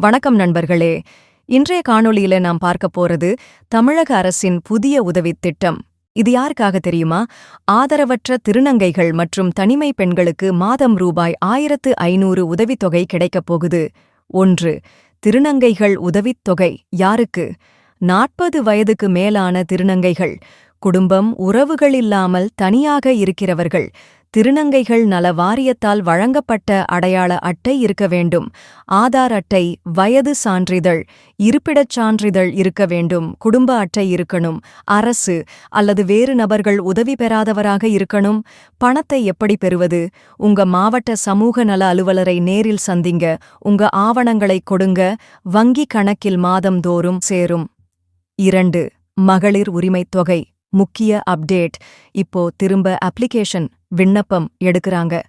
வணக்கம் நண்பர்களே. இன்றைய காணொளியில நாம் பார்க்க போறது தமிழக அரசின் புதிய உதவித் திட்டம். இது யாருக்காக தெரியுமா? ஆதரவற்ற திருநங்கைகள் மற்றும் தனிமை பெண்களுக்கு மாதம் ரூபாய் ஆயிரத்து ஐநூறு உதவித்தொகை கிடைக்கப் போகுது. ஒன்று திருநங்கைகள் உதவித்தொகை யாருக்கு? நாற்பது வயதுக்கு மேலான திருநங்கைகள் குடும்பம் உறவுகள் இல்லாமல் தனியாக இருக்கிறவர்கள் திருநங்கைகள் நல வாரியத்தால் வழங்கப்பட்ட அடையாள அட்டை இருக்க வேண்டும். ஆதார் அட்டை வயது சான்றிதழ் இருப்பிடச் சான்றிதழ் இருக்க வேண்டும். குடும்ப அட்டை இருக்கணும். அரசு அல்லது வேறு நபர்கள் உதவி பெறாதவராக இருக்கணும். பணத்தை எப்படி பெறுவது? உங்க மாவட்ட சமூக நல அலுவலரை நேரில் சந்திங்க. உங்க ஆவணங்களை கொடுங்க. வங்கி கணக்கில் மாதம்தோறும் சேரும். இரண்டு மகளிர் உரிமைத் தொகை. முக்கிய அப்டேட். இப்போ திரும்ப அப்ளிகேஷன் விண்ணப்பம் எடுக்கறாங்க.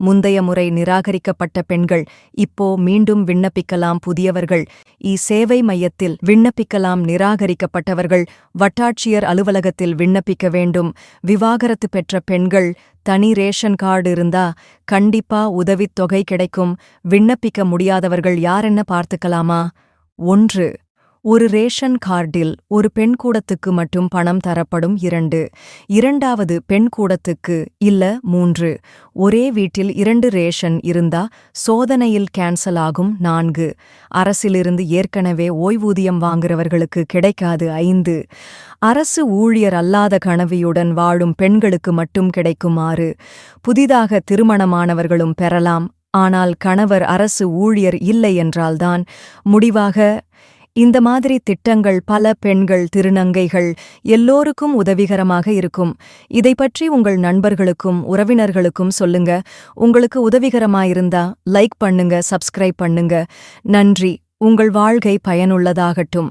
முந்தைய முறை நிராகரிக்கப்பட்ட பெண்கள் இப்போ மீண்டும் விண்ணப்பிக்கலாம் புதியவர்கள். இ சேவை மையத்தில் விண்ணப்பிக்கலாம் நிராகரிக்கப்பட்டவர்கள் வட்டாட்சியர் அலுவலகத்தில் விண்ணப்பிக்க வேண்டும். விவாகரத்து பெற்ற பெண்கள் தனி ரேஷன் கார்டு இருந்தா கண்டிப்பா உதவித் தொகை கிடைக்கும். விண்ணப்பிக்க முடியாதவர்கள் யாரென்ன பார்த்துக்கலாமா? ஒன்று ஒரு ரேஷன் கார்டில் ஒரு பெண் கூடத்துக்கு மட்டும் பணம் தரப்படும் இரண்டு. இரண்டாவது பெண் கூடத்துக்கு இல்ல மூன்று. ஒரே வீட்டில் இரண்டு ரேஷன் இருந்தா சோதனையில் கேன்சல் ஆகும் நான்கு. அரசிலிருந்து ஏற்கனவே ஓய்வூதியம் வாங்குறவர்களுக்கு கிடைக்காது ஐந்து. அரசு ஊழியர் அல்லாத கனவியுடன் வாழும் பெண்களுக்கு மட்டும் கிடைக்குமாறு. புதிதாக திருமணமானவர்களும் பெறலாம். ஆனால் கணவர் அரசு ஊழியர் இல்லை என்றால்தான் முடிவாக இந்த மாதிரி திட்டங்கள் பல பெண்கள் திருநங்கைகள் எல்லோருக்கும் உதவிகரமாக இருக்கும். இதை பற்றி உங்கள் நண்பர்களுக்கும் உறவினர்களுக்கும் சொல்லுங்க. உங்களுக்கு உதவிகரமாயிருந்தா லைக் பண்ணுங்க சப்ஸ்கிரைப் பண்ணுங்க. நன்றி. உங்கள் வாழ்க்கை பயனுள்ளதாகட்டும்.